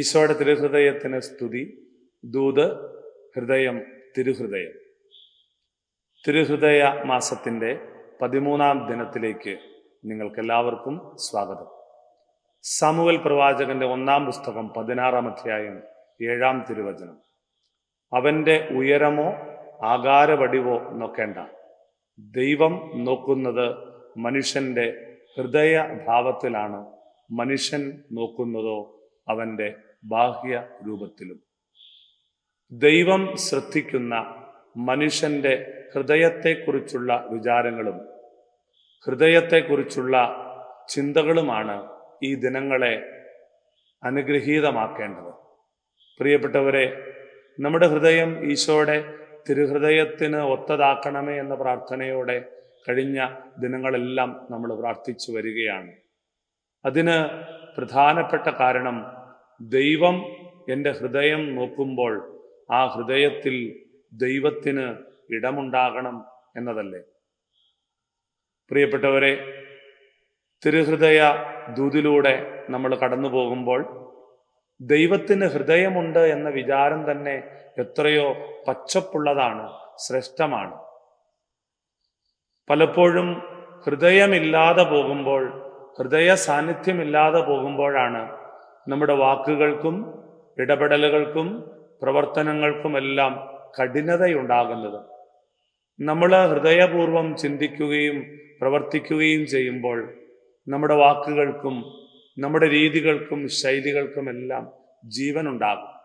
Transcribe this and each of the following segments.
ഈശോയുടെ തിരുഹൃദയത്തിന് സ്തുതി. ദൂത് ഹൃദയം തിരുഹൃദയം. തിരുഹൃദയ മാസത്തിന്റെ പതിമൂന്നാം ദിനത്തിലേക്ക് നിങ്ങൾക്കെല്ലാവർക്കും സ്വാഗതം. സാമുവൽ പ്രവാചകന്റെ ഒന്നാം പുസ്തകം പതിനാറാം അധ്യായം ഏഴാം തിരുവചനം. അവന്റെ ഉയരമോ ആകാരവടിവോ നോക്കേണ്ട. ദൈവം നോക്കുന്നത് മനുഷ്യന്റെ ഹൃദയഭാവത്തിലാണ്. മനുഷ്യൻ നോക്കുന്നതോ അവന്റെ ബാഹ്യ രൂപത്തിലും. ദൈവം ശ്രദ്ധിക്കുന്ന മനുഷ്യന്റെ ഹൃദയത്തെക്കുറിച്ചുള്ള വിചാരങ്ങളും ഹൃദയത്തെക്കുറിച്ചുള്ള ചിന്തകളുമാണ് ഈ ദിനങ്ങളെ അനുഗ്രഹീതമാക്കേണ്ടത്. പ്രിയപ്പെട്ടവരെ നമ്മുടെ ഹൃദയം ഈശോയുടെ തിരുഹൃദയത്തിന് ഒത്തതാക്കണമേ എന്ന പ്രാർത്ഥനയോടെ കഴിഞ്ഞ ദിനങ്ങളെല്ലാം നമ്മൾ പ്രാർത്ഥിച്ചു വരികയാണ്. അതിന് പ്രധാനപ്പെട്ട കാരണം ദൈവം എന്റെ ഹൃദയം നോക്കുമ്പോൾ ആ ഹൃദയത്തിൽ ദൈവത്തിന് ഇടമുണ്ടാകണം എന്നതല്ലേ? പ്രിയപ്പെട്ടവരെ തിരുഹൃദയ ദൂതിലൂടെ നമ്മൾ കടന്നു പോകുമ്പോൾ ദൈവത്തിന് ഹൃദയമുണ്ട് എന്ന വിചാരം തന്നെ എത്രയോ പച്ചപ്പുള്ളതാണ് ശ്രേഷ്ഠമാണ്. പലപ്പോഴും ഹൃദയമില്ലാതെ പോകുമ്പോൾ ഹൃദയ സാന്നിധ്യമില്ലാതെ പോകുമ്പോഴാണ് നമ്മുടെ വാക്കുകൾക്കും ഇടപെടലുകൾക്കും പ്രവർത്തനങ്ങൾക്കുമെല്ലാം കഠിനതയുണ്ടാകുന്നത്. നമ്മൾ ഹൃദയപൂർവം ചിന്തിക്കുകയും പ്രവർത്തിക്കുകയും ചെയ്യുമ്പോൾ നമ്മുടെ വാക്കുകൾക്കും നമ്മുടെ രീതികൾക്കും ശൈലികൾക്കുമെല്ലാം ജീവനുണ്ടാകും.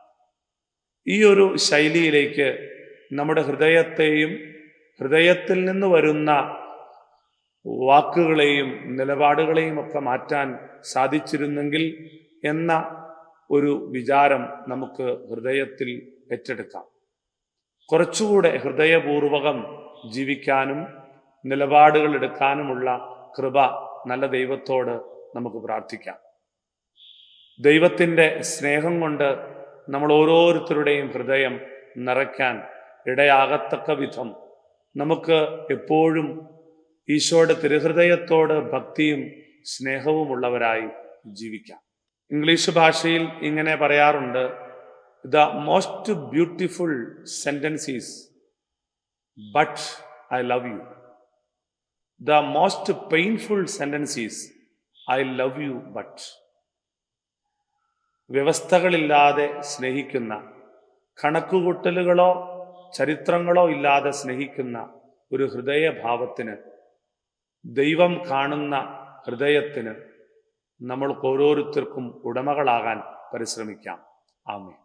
ഈ ഒരു ശൈലിയിലേക്ക് നമ്മുടെ ഹൃദയത്തെയും ഹൃദയത്തിൽ നിന്ന് വരുന്ന വാക്കുകളെയും നിലപാടുകളെയും ഒക്കെ മാറ്റാൻ സാധിച്ചിരുന്നെങ്കിൽ എന്ന ഒരു വിചാരം നമുക്ക് ഹൃദയത്തിൽ ഏറ്റെടുക്കാം. കുറച്ചുകൂടെ ഹൃദയപൂർവകം ജീവിക്കാനും നിലപാടുകൾ എടുക്കാനുമുള്ള കൃപ നല്ല ദൈവത്തോട് നമുക്ക് പ്രാർത്ഥിക്കാം. ദൈവത്തിന്റെ സ്നേഹം കൊണ്ട് നമ്മൾ ഓരോരുത്തരുടെയും ഹൃദയം നിറയ്ക്കാൻ ഇടയാകത്തക്ക വിധം നമുക്ക് എപ്പോഴും ഈശോയുടെ തിരുഹൃദയത്തോട് ഭക്തിയും സ്നേഹവുമുള്ളവരായി ജീവിക്കാം. ഇംഗ്ലീഷ് ഭാഷയിൽ ഇങ്ങനെ പറയാറുണ്ട് the most beautiful sentences but I love you the most painful sentences I love you but വ്യവസ്ഥകളില്ലാതെ സ്നേഹിക്കുന്ന കണക്കുകൂട്ടലുകളോ ചരിത്രങ്ങളോ ഇല്ലാതെ സ്നേഹിക്കുന്ന ഒരു ഹൃദയഭാവത്തിന് ദൈവം കാണുന്ന ഹൃദയത്തിന് നമ്മൾക്ക് ഓരോരുത്തർക്കും ഉടമകളാകാൻ പരിശ്രമിക്കാം. ആമേ